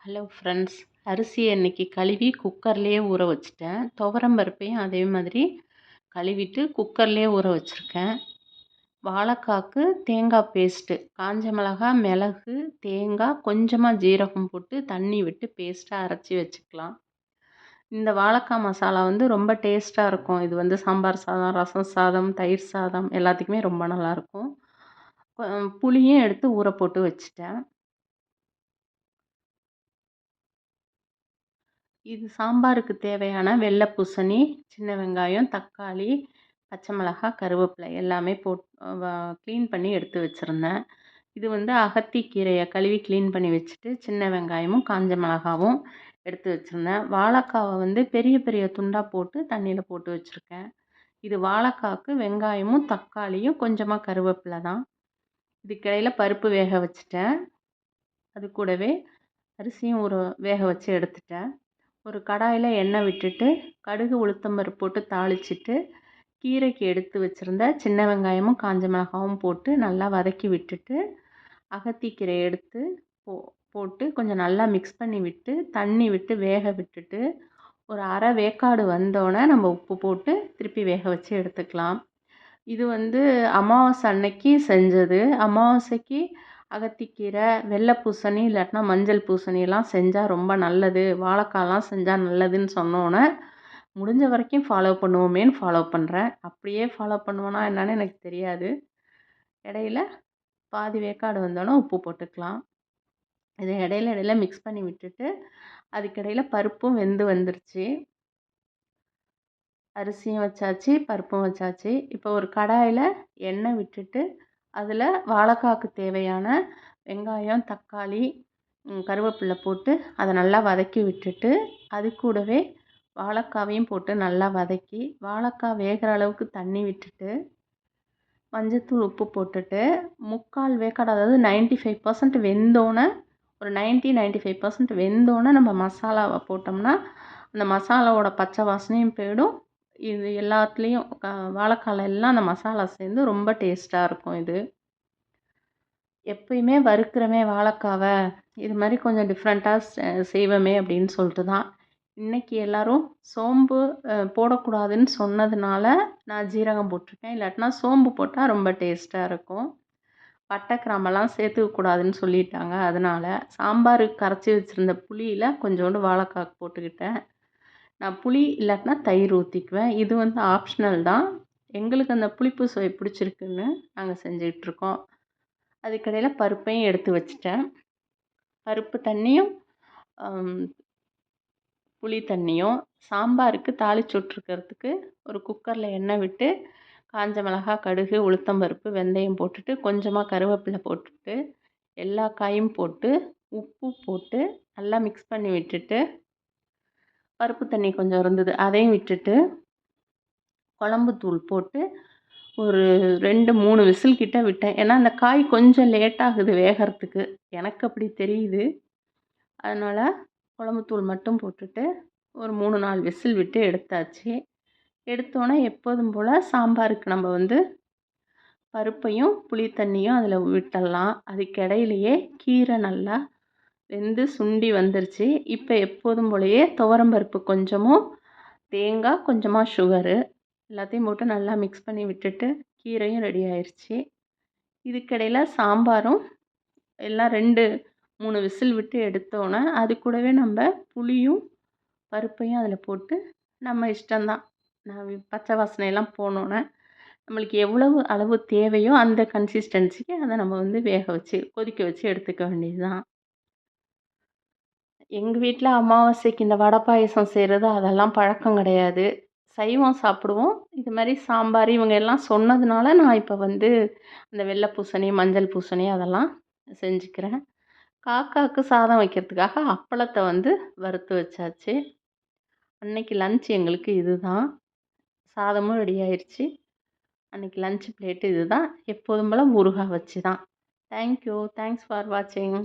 Hello friends அரிசியை இன்றைக்கி கழுவி குக்கர்லேயே ஊற வச்சுட்டேன். துவரம் பருப்பையும் அதே மாதிரி கழுவிட்டு குக்கர்லேயே ஊற வச்சுருக்கேன். வாழைக்காக்கு தேங்காய் பேஸ்ட்டு காஞ்ச மிளகா மிளகு தேங்காய் கொஞ்சமாக ஜீரகம் போட்டு தண்ணி விட்டு பேஸ்ட்டாக அரைச்சி வச்சுக்கலாம். இந்த வாழைக்காய் மசாலா வந்து ரொம்ப டேஸ்ட்டாக இருக்கும். இது வந்து சாம்பார் சாதம் ரசம் சாதம் தயிர் சாதம் எல்லாத்துக்குமே ரொம்ப நல்லாயிருக்கும் புளியும் எடுத்து ஊற போட்டு வச்சுட்டேன். இது சாம்பாருக்கு தேவையான வெள்ளை பூசணி சின்ன வெங்காயம் தக்காளி பச்சை மிளகாய் கருவேப்பிலை எல்லாமே போட் க்ளீன் பண்ணி எடுத்து வச்சுருந்தேன். இது வந்து அகத்தி கீரையை கழுவி க்ளீன் பண்ணி வச்சுட்டு சின்ன வெங்காயமும் காஞ்ச மிளகாவும் எடுத்து வச்சுருந்தேன். வாழைக்காவை வந்து பெரிய பெரிய துண்டாக போட்டு தண்ணியில் போட்டு வச்சுருக்கேன். இது வாழைக்காவுக்கு வெங்காயமும் தக்காளியும் கொஞ்சமாக கருவேப்பிலை தான். இதுக்கிடையில் பருப்பு வேக வச்சுட்டேன். அது கூடவே அரிசியும் ஒரு வேக வச்சு எடுத்துட்டேன். ஒரு கடாயில் எண்ணெய் விட்டுட்டு கடுகு உளுத்தம்பருப்பு போட்டு தாளிச்சிட்டு கீரைக்கு எடுத்து வச்சுருந்த சின்ன வெங்காயமும் காஞ்ச மிளகாவும் போட்டு நல்லா வதக்கி விட்டுட்டு அகத்திக்கீரையை எடுத்து போ போட்டு கொஞ்சம் நல்லா மிக்ஸ் பண்ணி விட்டு தண்ணி விட்டு வேக விட்டுட்டு ஒரு அரை வேக்காடு வந்தோடனே நம்ம உப்பு போட்டு திருப்பி வேக வச்சு எடுத்துக்கலாம். இது வந்து அமாவாசை அன்னைக்கு செஞ்சது. அமாவாசைக்கு அகத்திக்கீரை வெள்ளை பூசணி இல்லாட்டினா மஞ்சள் பூசணியெல்லாம் செஞ்சால் ரொம்ப நல்லது. வாழைக்காலாம் செஞ்சால் நல்லதுன்னு சொன்னோன்னே முடிஞ்ச வரைக்கும் ஃபாலோ பண்ணுவோமேன்னு ஃபாலோ பண்ணுறேன் அப்படியே ஃபாலோ பண்ணுவேனா என்னன்னு எனக்கு தெரியாது. இடையில பாதி வேக்காடு வந்தோன்னே உப்பு போட்டுக்கலாம். இதை இடையில இடையில மிக்ஸ் பண்ணி விட்டுட்டு அதுக்கிடையில் பருப்பும் வெந்து வந்துருச்சு. அரிசியும் வச்சாச்சு பருப்பும் வச்சாச்சு. இப்போ ஒரு கடாயில் எண்ணெய் விட்டுட்டு அதில் வாழைக்காக்கு தேவையான வெங்காயம் தக்காளி கருவேப்பில்லை போட்டு அதை நல்லா வதக்கி விட்டுட்டு அது கூடவே வாழைக்காவையும் போட்டு நல்லா வதக்கி வாழைக்காய் வேகிற அளவுக்கு தண்ணி விட்டுட்டு மஞ்சத்தூள் உப்பு போட்டுட்டு முக்கால் வேக்காடு அதாவது நைன்ட்டி ஃபைவ் பர்சன்ட் வெந்தோன்னே ஒரு நைன்ட்டி நைன்ட்டி ஃபைவ் பர்சன்ட் வெந்தோன்னே நம்ம மசாலாவை போட்டோம்னா அந்த மசாலாவோட பச்சை வாசனையும் போயிடும் இது எல்லாத்துலேயும் வாழைக்கால எல்லாம் அந்த மசாலா சேர்ந்து ரொம்ப டேஸ்ட்டாக இருக்கும் இது. எப்பயுமே வறுக்கிறமே வாழைக்காவை இது மாதிரி கொஞ்சம் டிஃப்ரெண்ட்டாக செய்வோமே அப்படின்னு சொல்லிட்டு தான். இன்றைக்கி எல்லோரும் சோம்பு போடக்கூடாதுன்னு சொன்னதுனால நான் ஜீரகம் போட்டிருக்கேன். இல்லாட்டினா சோம்பு போட்டால் ரொம்ப டேஸ்ட்டாக இருக்கும். பட்டை கிராம்பெல்லாம் சேர்த்துக்கக்கூடாதுன்னு சொல்லிட்டாங்க. அதனால் சாம்பாருக்கு கரைச்சி வச்சுருந்த புளியில் கொஞ்சோண்டு வாழைக்காய் போட்டுக்கிட்டேன். நான் புளி இல்லாட்டினா தயிர் ஊற்றிக்குவேன் இது வந்து ஆப்ஷனல் தான். எங்களுக்கு அந்த புளிப்பு சுவை பிடிச்சிருக்குன்னு நாங்கள் செஞ்சிகிட்ருக்கோம் அதுக்கடையில் பருப்பையும் எடுத்து வச்சிட்டேன். பருப்பு தண்ணியும் புளி தண்ணியும் சாம்பாருக்கு தாளிச்சு விட்ருக்கிறதுக்கு ஒரு குக்கரில் எண்ணெய் விட்டு காஞ்ச மிளகா கடுகு உளுத்தம்பருப்பு வெந்தயம் போட்டுட்டு கொஞ்சமாக கருவேப்பிலை போட்டுட்டு எல்லா காயும் போட்டு உப்பு போட்டு நல்லா மிக்ஸ் பண்ணி விட்டுட்டு பருப்பு தண்ணி கொஞ்சம் இருந்தது அதையும் விட்டுட்டு குழம்பு தூள் போட்டு ஒரு ரெண்டு மூணு விசில் கிட்ட விட்டேன். ஏன்னா அந்த காய் கொஞ்சம் லேட் ஆகுது வேகிறதுக்கு. எனக்கு அப்படி தெரியுது. அதனால் குழம்புத்தூள் மட்டும் போட்டுட்டு ஒரு மூணு நாலு விசில் விட்டு எடுத்தாச்சு. எடுத்தோன்னே எப்போதும் போல் சாம்பாருக்கு நம்ம வந்து பருப்பையும் புளி தண்ணியும் அதில் விட்டுடலாம். அதுக்கு கீரை நல்லா வெந்து சுண்டி வந்துருச்சு. இப்போ எப்போதும் போலயே துவரம்பருப்பு கொஞ்சமும் தேங்காய் கொஞ்சமாக சுகரு எல்லாத்தையும் போட்டு நல்லா மிக்ஸ் பண்ணி விட்டுட்டு கீரையும் ரெடி ஆயிடுச்சு இதுக்கிடையில் சாம்பாரும் எல்லாம் ரெண்டு மூணு விசில் விட்டு எடுத்தோன்னே அது கூடவே நம்ம புளியும் பருப்பையும் அதில் போட்டு நம்ம இஷ்டம்தான். நான் பச்சை வாசனையெல்லாம் போனோன்னே நம்மளுக்கு எவ்வளவு அளவு தேவையோ அந்த கன்சிஸ்டன்சிக்கு அதை நம்ம வந்து வேக வச்சு கொதிக்க வச்சு எடுத்துக்க வேண்டியது தான் எங்கள் வீட்டில் அமாவாசைக்கு இந்த வடை பாயசம் செய்கிறது அதெல்லாம் பழக்கம் கிடையாது. சைவம் சாப்பிடுவோம். இது மாதிரி சாம்பார் இவங்க எல்லாம் சொன்னதுனால நான் இப்போ வந்து இந்த வெள்ளை பூசணி மஞ்சள் பூசணி அதெல்லாம் செஞ்சுக்கிறேன். காக்காவுக்கு சாதம் வைக்கிறதுக்காக அப்பளத்தை வந்து வறுத்து வச்சாச்சு. அன்னைக்கு லன்ச் எங்களுக்கு இது தான் சாதமும் ரெடி ஆயிடுச்சு அன்றைக்கி லன்ச் பிளேட்டு இது தான். எப்போதும் போல் ஊறுகாய் வச்சு தான். தேங்க்யூ தேங்க்ஸ் ஃபார் வாட்சிங்